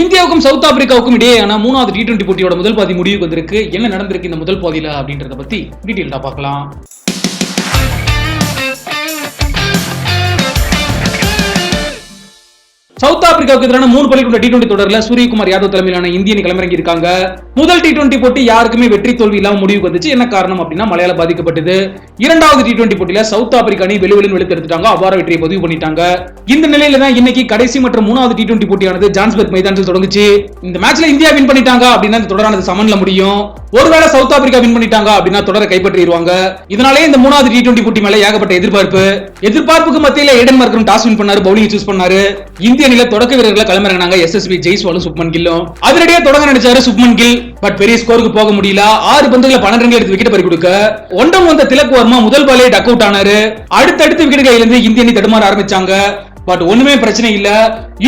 இந்தியாவுக்கும் சவுத் ஆப்பிரிக்காவுக்கும் இடையேயான மூணாவது டி டுவெண்டி போட்டியோட முதல் பாதி முடிவுக்கு வந்திருக்கு. என்ன நடந்திருக்கு இந்த முதல் பாதியில அப்படின்றத பத்தி டீட்டெயில்டா பார்க்கலாம். சவுத் ஆப்பிரிக்காவுக்கு எதிரான மூணு பள்ளி கொண்ட டி டுவெண்டி தொடர்ல சூரியகுமார் யாதவ் தலைமையிலான இந்திய அணி களமிறங்கி இருக்காங்க முதல் டி டுவெண்டி போட்டி யாருக்குமே வெற்றி தோல்வி இல்லாம முடிவுக்கு வந்துச்சு. என்ன காரணம் அப்படின்னா மலையாள பாதிக்கப்பட்டது. இரண்டாவது டி டுவெண்டி போட்டியில சவுத் ஆப்பிரிக்கா அணி வெளிவெளின்னு வெளித்தெடுத்துட்டாங்க அபார வெற்றியை பதிவு பண்ணிட்டாங்க. இந்த நிலையில தான் இன்னைக்கு கடைசி மற்றும் மூணாவது டி டுவெண்டி போட்டியானது ஜான்ஸ்பர்க் மைதானத்தில் தொடங்குச்சு. இந்த மேட்ச்ல இந்தியா வின் பண்ணிட்டாங்க அப்படின்னா இந்த தொடரானது சமன்ல முடியும். ஒருவேளை சவுத் ஆப்பிரிக்கா வின் பண்ணிட்டாங்க அப்படின்னா தொடரை கைப்பற்றிடுவாங்க. இதனாலே இந்த மூணாவது டி டுவெண்டி போட்டி மேல ஏகப்பட்ட எதிர்பார்ப்பு. எதிர்பார்ப்புக்கு மத்தியில ஏடன் மார்க்கரும் டாஸ் வின் பண்ணாரு. பவுலிங் சூஸ் பண்ணாரு. இந்திய நில தொடக்க வீரர்களை களமிறங்கினாங்க எஸ்எஸ்பி ஜெய்ஸ்வாலும் சுப்மன் கில்லும். அதிரடியா தொடங்க நினைச்சாரு சுப்மன் கில் பட் பெரிய ஸ்கோருக்கு போக முடியல. ஆறு பந்துகளை பன்னெண்டு ரன்கள் எடுத்து விக்கெட் பறி கொடுக்க. ஒன்றம் வந்த திலக் வர்மா முதல் பாலே டக் அவுட் ஆனாரு. அடுத்தடுத்து விக்கெட்டுகளை இருந்து இந்திய அணி தடுமாற ஆரம்பிச்சாங்க. பட் ஒண்ணுமே பிரச்சனை இல்ல.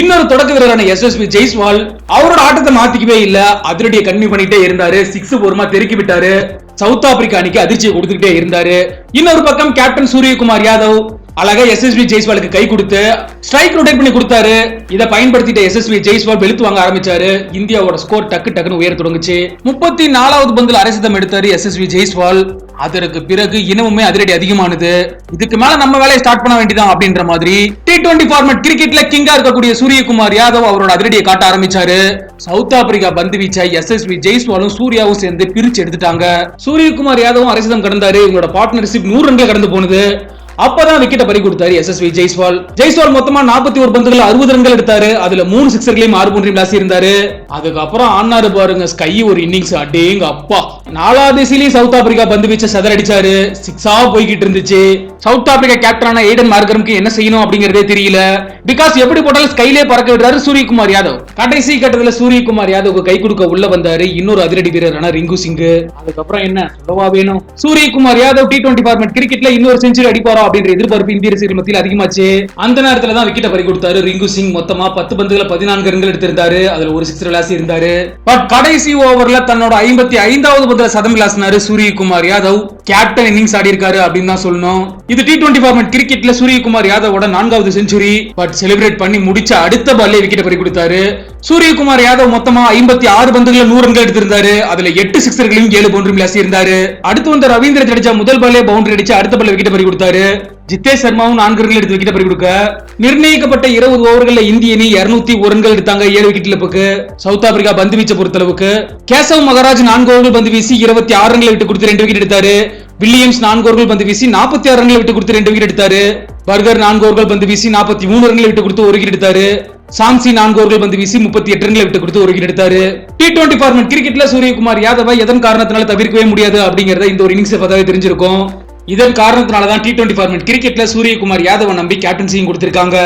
இன்னொரு தொடக்க வீரரான எஸ்எஸ்பி ஜெய்ஸ்வால் அவரோட ஆட்டத்தை மாத்திக்கவே இல்ல. அதிரடியை கன்னியூ பண்ணிட்டே இருந்தாரு. சிக்ஸ் பொறுமா தெருக்கி விட்டாரு. சவுத் ஆப்பிரிக்கா அணிக்கு அதிர்ச்சியை கொடுத்துக்கிட்டே இருந்தாரு. இன்னொரு பக்கம் கேப்டன் சூரியகுமார் யாதவ் அழகா எஸ்எஸ்பி ஜெய்ஸ்வாலுக்கு கை கொடுத்து ஸ்ட்ரைக் ரொட்டேட் பண்ணி கொடுத்தாரு. இதை பயன்படுத்திட்ட எஸ்எஸ்பி ஜெய்ஸ்வால் வெளுத்து வாங்க ஆரம்பிச்சாரு. இந்தியாவோட ஸ்கோர் டக்கு டக்குன்னு உயர தொடங்குச்சு. முப்பத்தி நாலாவது பந்தில் அரசிதம் எடுத்தாரு எஸ்எஸ்வி ஜெய்ஸ்வால் அதற்கு பிறகு இனமுமே அதிரடி அதிகமானது. இதுக்கு மேல நம்ம வேலையை ஸ்டார்ட் பண்ண வேண்டியதான் அப்படின்ற மாதிரி டி டுவெண்டி ஃபார்மட் கிரிக்கெட்ல கிங்கா இருக்கக்கூடிய சூரியகுமார் யாதவ் அவரோட அதிரடியை காட்ட ஆரம்பிச்சாரு. சவுத் ஆப்பிரிக்கா பந்து வீச்சை எஸ்எஸ்வி ஜெய்ஸ்வாலும் சூர்யாவும் சேர்ந்து பிரிச்சு எடுத்துட்டாங்க. சூரியகுமார் யாதவும் அரசிதம் கடந்தாரு. இவங்களோட பார்ட்னர்ஷிப் நூறு ரன்கள் கடந்து போனது. அப்பதான் விக்கெட்டை பறி கொடுத்தாரு எஸ்எஸ்வி ஜெய்ஸ்வால் ஜெய்ஸ்வால் மொத்தமா நாற்பத்தி ஒரு பந்துகள் அறுபது ரன்கள் எடுத்தாரு. அதுல மூணு சிக்ஸர்களையும் ஆறு மூன்றையும் விளாசி இருந்தாரு அதுக்கப்புறம் ஆனாரு பாருங்க ஸ்கை ஒரு இன்னிங்ஸ் அடேங்க அப்பா நாலாவது திசையிலையும் சவுத் ஆப்பிரிக்கா பந்து வீச்சை சதர் அடிச்சாரு சிக்ஸா போய்கிட்டு இருந்துச்சு. சவுத் ஆப்பிரிக்கா கேப்டனான ஏடன் மார்கரம்க்கு என்ன செய்யணும் அப்படிங்கறதே தெரியல. பிகாஸ் எப்படி போட்டாலும் ஸ்கைலே பறக்க விடுறாரு சூரியகுமார் யாதவ். கடைசி கட்டத்துல சூரியகுமார் யாதவ் கை கொடுக்க உள்ள வந்தாரு. இன்னொரு அதிரடி வீரரான ரிங்கு சிங் அதுக்கப்புறம் என்ன? சொல்லவா வேணும்? Suryakumar Yadav T twenty format கிரிக்கெட்ல இன்னொரு செஞ்சுரி அடிப்பாரா அப்படின்ற எதிர்பார்ப்பு இந்திய ரசிகர் மத்தியில் அதிகமாச்சு. அந்த நேரத்துல தான் விக்கெட்டை பறி கொடுத்தாரு ரிங்கு சிங். மொத்தமா பத்து பந்துகளை பதினான்கு ரன்கள் எடுத்திருந்தாரு. அதுல ஒரு சிக்ஸ் விளாசி இருந்தாரு பட் கடைசி ஓவர்ல தன்னோட ஐம்பத்தி ஐந்தாவது பந்துல சதம் விளாசினாரு சூரியகுமார் யாதவ். கேப்டன் இன்னிங்ஸ் ஆடி இருக்காரு அப்படின்னு தான் சொல்லணும். இது டி டுவெண்டி ஃபார்மேட் கிரிக்கெட்ல சூரியகுமார் யாதவோட நான்காவது செஞ்சுரி பட் செலிப்ரேட் பண்ணி முடிச்ச அடுத்த பால்லே விக்கெட் பறி கொடுத்தாரு. சூரியகுமார் யாதவ் மொத்தமா ஐம்பத்தி ஆறு பந்துகளை நூறு ரன்கள் எடுத்திருந்தாரு. அதுல எட்டு சிக்ஸர்களையும் ஏழு பவுண்டரி விளாசி இருந்தாரு அடுத்து வந்த ரவீந்திர ஜடேஜா முதல் பால்லே பவுண்டரி அடிச்சு அடுத்த பால்ல விக்கெட் பறி கொடுத்தாரு. ஜித்தேஷ் சர்மாவும் நான்கு ரன்கள் எடுத்து விக்கெட் பறி கொடுக்க நிர்ணயிக்கப்பட்ட இருபது ஓவர்கள்ல இந்திய அணி இருநூத்தி ஒரு ரன்கள் எடுத்தாங்க ஏழு விக்கெட் இழப்புக்கு. சவுத் ஆப்பிரிக்கா பந்து வீச்சை பொறுத்தளவுக்கு. கேசவ் மகாராஜ் நான்கு ஓவர்கள் பந்து வீசி இருபத்தி ஆறு ரன்களை விட்டு கொடுத்து ரெண்டு விக்கெட் எடுத்தாரு. வில்லியம்ஸ் நான்கு ஓவர்கள் பந்து வீசி நாற்பத்தி ஆறு ரன்களை விட்டு கொடுத்து ரெண்டு விக்கெட் எடுத்தாரு. பர்கர் நான்கு ஓவர்கள் பந்து வீசி நாற்பத்தி மூணு ரன்களை விட்டு கொடுத்து ஒரு விக்கெட் எடுத்தாரு. சாம்சி நான்கு ஓவர்கள் பந்து வீசி முப்பத்தி எட்டு ரன்களை விட்டு கொடுத்து ஒரு விக்கெட் எடுத்தாரு. டி டுவெண்டி ஃபார்மெட் கிரிக்கெட்ல சூரியகுமார் யாதவை எதன் காரணத்தினால தவிர்க்கவே முடியாது அப்படிங்கறத இந்த ஒரு இன்னிங்ஸ் பார்த்தாவே தெரிஞ்சிருக்கும். இதன் காரணத்தினால தான் டி டுவெண்டி ஃபார்மேட் கிரிக்கெட்ல சூரியகுமார் யாதவ நம்பி கேப்டன்சியும் கொடுத்திருக்காங்க.